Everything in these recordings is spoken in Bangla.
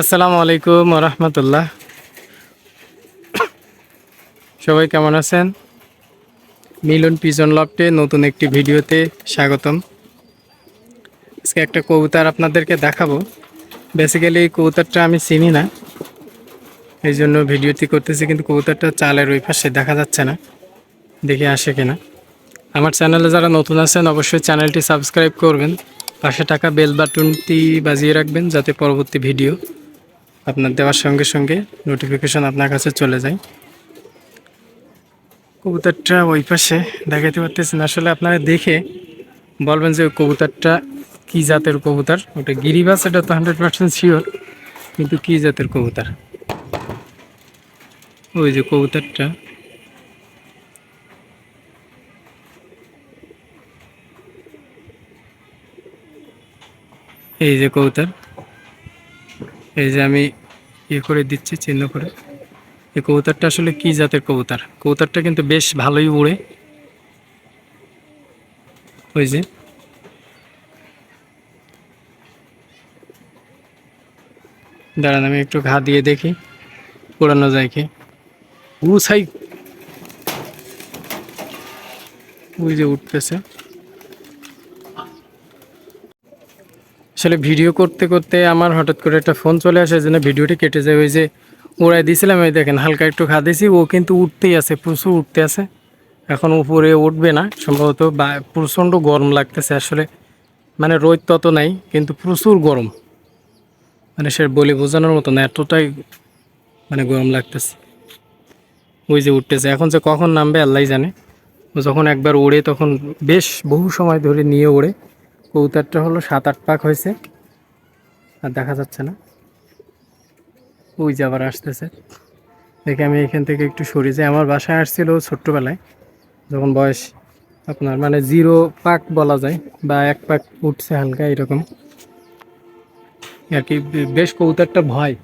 আসসালামু আলাইকুম রহমতুল্লাহ। সবাই কেমন আছেন? মিলন পিজন লফটে নতুন একটি ভিডিওতে স্বাগতম। আজকে একটা কবুতর আপনাদেরকে দেখাবো। বেসিক্যালি এই কবুতরটা আমি চিনি না। এই জন্য ভিডিওটি করতেছি, কিন্তু কবুতরটা চালের ওই পাশে দেখা যাচ্ছে না। দেখে আসে কিনা। আমার চ্যানেলে যারা নতুন আছেন, অবশ্যই চ্যানেলটি সাবস্ক্রাইব করবেন। পাশে টাকা বেল বাটনটি বাজিয়ে রাখবেন, যাতে পরবর্তী ভিডিও আপনার দেওয়ার সঙ্গে সঙ্গে নোটিফিকেশন আপনার কাছে চলে যায়। কবুতরটা ওই পাশে দেখাতে পারতেছেন। আসলে আপনারা দেখে বলবেন যে ওই কবুতরটা কী জাতের কবুতর? ওটা গিরিবাস, এটা তো হান্ড্রেড পার্সেন্ট শিওর কিন্তু কী জাতের কবুতর? ওই যে কবুতরটা। এই যে কবুতর। এই যে আমি ইয়ে করে দিচ্ছি, চিহ্ন করে। এই কবুতরটা আসলে কি জাতের কবুতর? কবুতরটা কিন্তু বেশ ভালোই উড়ে। ওই যে। দাঁড়ান, আমি একটু ঘা দিয়ে দেখি। উড়ানো যায় কি? উ সাই ওই যে উঠতেছে। আসলে ভিডিও করতে করতে আমার হঠাৎ করে একটা ফোন চলে আসে জন্য ভিডিওটি কেটে যায়। ওই যে উড়াই দিয়েছিলাম এই দেখেন হালকা একটু খা দিয়েছি, ও কিন্তু উঠতেই আছে, প্রচুর উঠতে আছে। এখন উপরে উঠবে না, সম্ভবত বা প্রচণ্ড গরম লাগতেছে আসলে। মানে রোদ তত নাই, কিন্তু প্রচুর গরম। মানে সে বলে বোঝানোর মতো না, এতটাই মানে গরম লাগতেছে। ওই যে উঠতেছে, এখন যে কখন নামবে আল্লাহ জানে। যখন একবার ওড়ে, তখন বেশ বহু সময় ধরে নিয়ে ওড়ে। কৌতারটা হলো সাত, আট পাক হয়েছে। আর দেখা যাচ্ছে না। ওই যে আবার আসতেছে। দেখে আমি এখান থেকে একটু সরে যাই। আমার বাসায় আসছিল ছোট্টবেলায়, যখন বয়স আপনার মানে জিরো পাক বলা যায়, বা এক পাক উঠছে হালকা এরকম। আর কি বেশ কৌতারটা ভয়।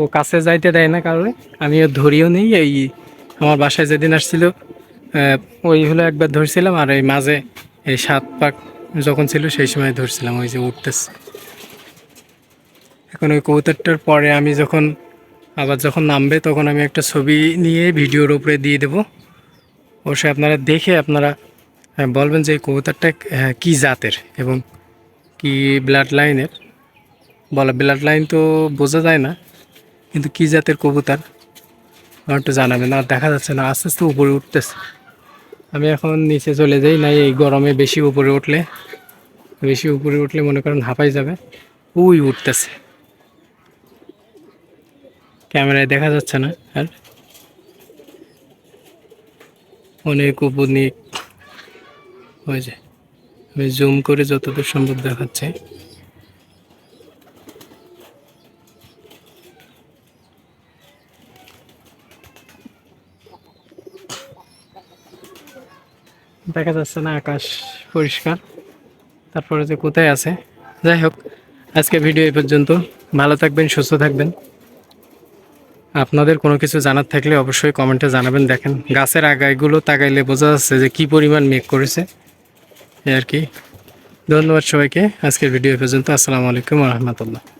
ও কাছে যাইতে দেয় না কারণে আমি ওর ধরিও নেই। এই আমার বাসায় যেদিন আসছিল ওই হলো একবার ধরছিলাম, আর এই মাঝে এই সাত পাক যখন ছিল সেই সময় ধরছিলাম ওই যে উঠতেছে। এখন ওই কবুতরটার পরে আমি যখন আবার যখন নামবে তখন আমি একটা ছবি নিয়ে ভিডিওর উপরে দিয়ে দেব। অবশ্যই আপনারা দেখে আপনারা আহ, বলবেন যে এই কবুতরটা কী জাতের এবং কি ব্লাড লাইনের বলা ব্লাড লাইন তো বোঝা যায় না কিন্তু কী জাতের কবুতর? আমার একটু জানাবেন আর দেখা যাচ্ছে না আস্তে আস্তে উপরে উঠতেছে। আমি এখন নিচে চলে যাই নাই এই গরমে বেশি উপরে উঠলে। বেশি উপরে উঠলে মনে করেন হাঁপাই যাবে। উই উঠতেছে। ক্যামেরায় দেখা যাচ্ছে না আর। অনেক উপর নিয়ে হয়ে যায় আমি জুম করে যতদূর সম্ভব দেখাচ্ছে। দেখা যাচ্ছে না, আকাশ পরিষ্কার। তারপরে যে কোথায় আছে, যাই হোক, আজকে ভিডিও এই পর্যন্ত। ভালো থাকবেন, সুস্থ থাকবেন। আপনাদের কোনো কিছু জানার থাকলে অবশ্যই কমেন্টে জানাবেন। দেখেন, গাছের আগাইগুলো তাকাইলে বোঝা যাচ্ছে যে কি পরিমাণ মেঘ করেছে। এই আর কি। ধন্যবাদ সবাইকে। আজকের ভিডিও পর্যন্ত। আসসালামু আলাইকুম রহমতুল্লাহ।